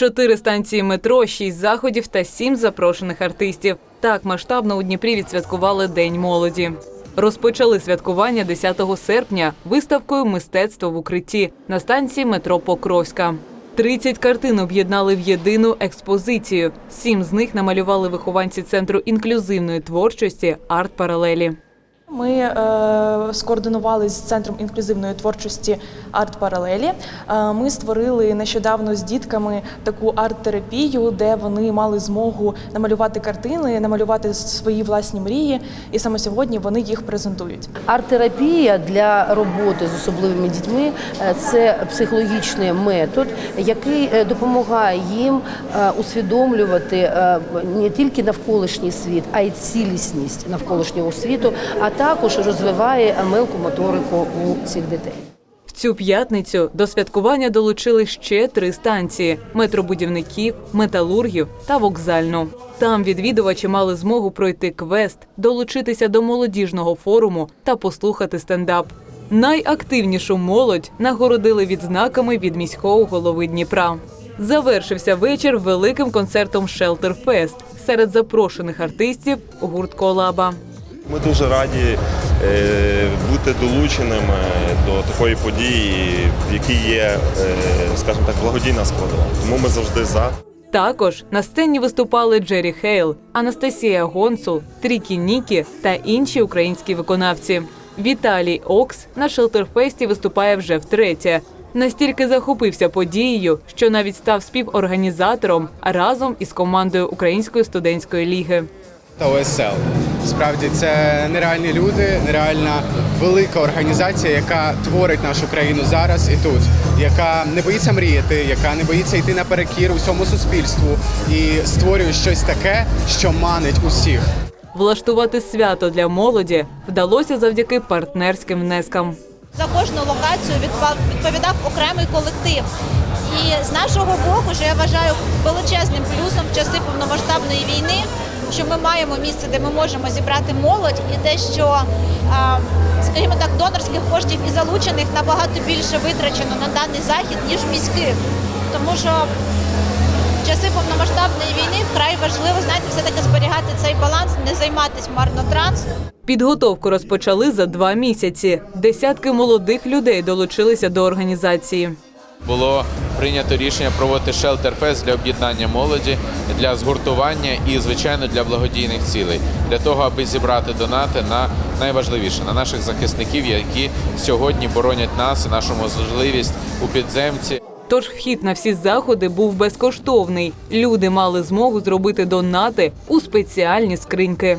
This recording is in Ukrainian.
Чотири станції метро, шість заходів та сім запрошених артистів. Так масштабно у Дніпрі відсвяткували День молоді. Розпочали святкування 10 серпня виставкою Мистецтво в укритті на станції метро Покровська. 30 картин об'єднали в єдину експозицію. Сім з них намалювали вихованці центру інклюзивної творчості Арт Паралелі. Ми е, скоординували з центром інклюзивної творчості арт паралелі. Е, ми створили нещодавно з дітками таку арт-терапію, де вони мали змогу намалювати картини, намалювати свої власні мрії, і саме сьогодні вони їх презентують. Арт-терапія для роботи з особливими дітьми е, це психологічний метод, який е, допомагає їм е, усвідомлювати не тільки навколишній світ, а й цілісність навколишнього світу, а також розвиває мелку моторику у цих дітей. В цю п'ятницю до святкування долучили ще три станції: метробудівників, металургів та вокзальну. Там відвідувачі мали змогу пройти квест, долучитися до молодіжного форуму та послухати стендап. Найактивнішу молодь нагородили відзнаками від міського голови Дніпра. Завершився вечір великим концертом Fest. Серед запрошених артистів гурт Колаба. Ми дуже раді е, бути долученими до такої події, в якій є, е, скажімо так, благодійна складова. Тому ми завжди за. Також на сцені виступали Джері Хейл, Анастасія Гонсул, Трікі Нікі та інші українські виконавці. Віталій Окс на Шелтерфесті виступає вже втретє. Настільки захопився подією, що навіть став співорганізатором разом із командою Української студентської ліги. Та ОСЛ. Справді це нереальні люди, нереальна велика організація, яка творить нашу країну зараз і тут, яка не боїться мріяти, яка не боїться йти наперекір усьому суспільству і створює щось таке, що манить усіх. Влаштувати свято для молоді вдалося завдяки партнерським внескам. За кожну локацію відповідав окремий колектив. І з нашого боку, що я вважаю величезним плюсом в часи повномасштабної війни, що ми маємо місце, де ми можемо зібрати молодь, і те, що, скажімо так, донорських коштів і залучених набагато більше витрачено на даний захід, ніж міських. Тому що в часи повномасштабної війни вкрай важливо, знаєте, все-таки зберігати цей баланс, не займатися марнотранством. Підготовку розпочали за два місяці. Десятки молодих людей долучилися до організації. Було прийнято рішення проводити шелтерфест для об'єднання молоді, для згуртування і, звичайно, для благодійних цілей, для того, аби зібрати донати на найважливіше на наших захисників, які сьогодні боронять нас і нашу можливість у підземці. Тож вхід на всі заходи був безкоштовний. Люди мали змогу зробити донати у спеціальні скриньки.